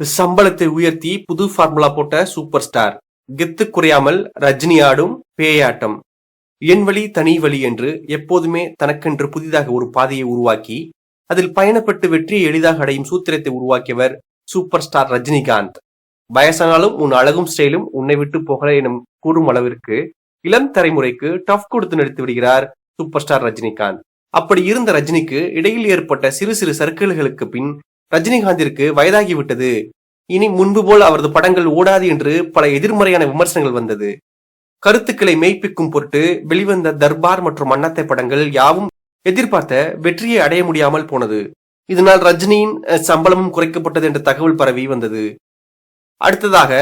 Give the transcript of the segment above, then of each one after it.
சம்பளத்தை உயர்த்தி புது ஃபார்முலா போட்ட சூப்பர் ஸ்டார் கெத்து குறையாமல் ரஜினி ஆடும் பேயாட்டம். என் வழி தனி வழி என்று எப்போதுமே தனக்கென்று புதிதாக ஒரு பாதையை உருவாக்கி அதில் பயணப்பட்டு வெற்றியை எளிதாக அடையும் சூத்திரத்தை உருவாக்கியவர் சூப்பர் ஸ்டார் ரஜினிகாந்த். வயசானாலும் உன் அழகும் ஸ்டைலும் உன்னை விட்டு போகல எனும் கூறும் அளவிற்கு இளம் தலைமுறைக்கு டஃப் கொடுத்து நடித்து விடுகிறார் சூப்பர் ஸ்டார் ரஜினிகாந்த். அப்படி இருந்த ரஜினிக்கு இடையில் ஏற்பட்ட சிறு சிறு சர்க்கிள்களுக்கு பின் ரஜினிகாந்திற்கு வயதாகிவிட்டது. இனி முன்பு போல் அவரது படங்கள் ஓடாது என்று பல எதிர்மறையான விமர்சனங்கள் வந்தது. கருத்துக்களை மெய்ப்பிக்கும் பொருட்டு வெளிவந்த தர்பார் மற்றும் அன்னத்தை படங்கள் யாவும் எதிர்பார்த்த வெற்றியை அடைய முடியாமல் போனது. இதனால் ரஜினியின் சம்பளமும் குறைக்கப்பட்டது என்ற தகவல் பரவி வந்தது. அடுத்ததாக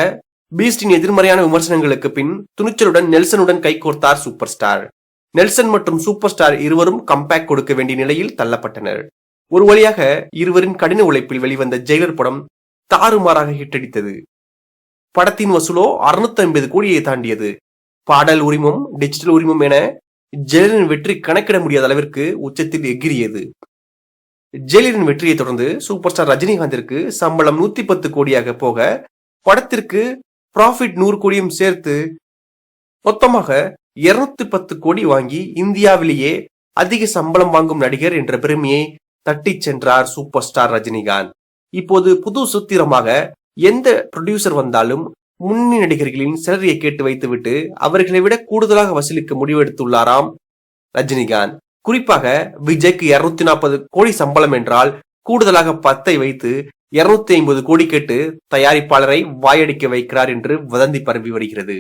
பீஸ்டின் எதிர்மறையான விமர்சனங்களுக்கு பின் துணிச்சலுடன் நெல்சனுடன் கைகோர்த்தார் சூப்பர் ஸ்டார். நெல்சன் மற்றும் சூப்பர் ஸ்டார் இருவரும் கம்பேக் கொடுக்க வேண்டிய நிலையில் தள்ளப்பட்டனர். ஒரு வழியாக இருவரின் கடின உழைப்பில் வெளிவந்த ஜெயிலர் படம் தாறுமாறாக ஹிட்டடித்தது படத்தின் வசூலோ 650 ஐம்பது கோடியை தாண்டியது. பாடல் உரிமம் டிஜிட்டல் உரிமம் என ஜெயிலரின் வெற்றி கணக்கிட முடியாத அளவிற்கு உச்சத்தில் எகிரியது ஜெயிலரின் வெற்றியை தொடர்ந்து சூப்பர் ஸ்டார் ரஜினிகாந்திற்கு சம்பளம் நூத்தி பத்து கோடியாக போக படத்திற்கு ப்ராஃபிட் நூறு கோடியும் சேர்த்து மொத்தமாக 210 பத்து கோடி வாங்கி இந்தியாவிலேயே அதிக சம்பளம் வாங்கும் நடிகர் என்ற பெருமையை தட்டிச் சென்றார் சூப்பர் ஸ்டார் ரஜினிகாந்த். இப்போது புது சூத்திரமாக எந்த ப்ரொடியூசர் வந்தாலும் முன்னணி நடிகர்களின் சேலரியை கேட்டு வைத்துவிட்டு அவர்களை விட கூடுதலாக வசூலிக்க முடிவெடுத்துள்ளாராம் ரஜினிகாந்த். குறிப்பாக விஜய்க்கு 240 நாற்பது கோடி சம்பளம் என்றால் கூடுதலாக பத்தை வைத்து 250 ஐம்பது கோடி கேட்டு தயாரிப்பாளரை வாயடிக்க வைக்கிறார் என்று வதந்தி பரவி வருகிறது.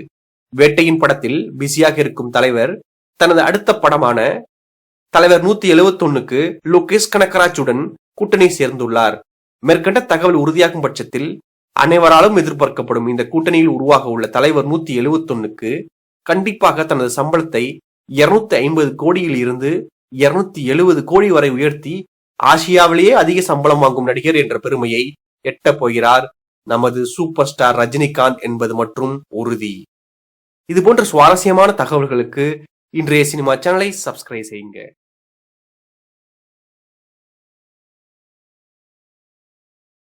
வேட்டையின் படத்தில் பிஸியாக இருக்கும் தலைவர் தனது அடுத்த படமான தலைவர் நூத்தி எழுபத்தொன்னுக்கு லுகேஷ் கனகராஜுடன் கூட்டணி சேர்ந்துள்ளார். மேற்கண்ட தகவல் உறுதியாகும் பட்சத்தில் அனைவராலும் எதிர்பார்க்கப்படும் இந்த கூட்டணியில் உருவாக உள்ள தலைவர் நூத்தி எழுபத்தொன்னுக்கு கண்டிப்பாக தனது சம்பளத்தை 250 ஐம்பது கோடியில் இருந்து 270 எழுபது கோடி வரை உயர்த்தி ஆசியாவிலேயே அதிக சம்பளம் வாங்கும் நடிகர் என்ற பெருமையை எட்டப் போகிறார் நமது சூப்பர் ஸ்டார் ரஜினிகாந்த் என்பது மற்றும் உறுதி. இது போன்ற சுவாரஸ்யமான தகவல்களுக்கு இன்றைய சினிமா சேனலை சப்ஸ்கிரைப் செய்யுங்க.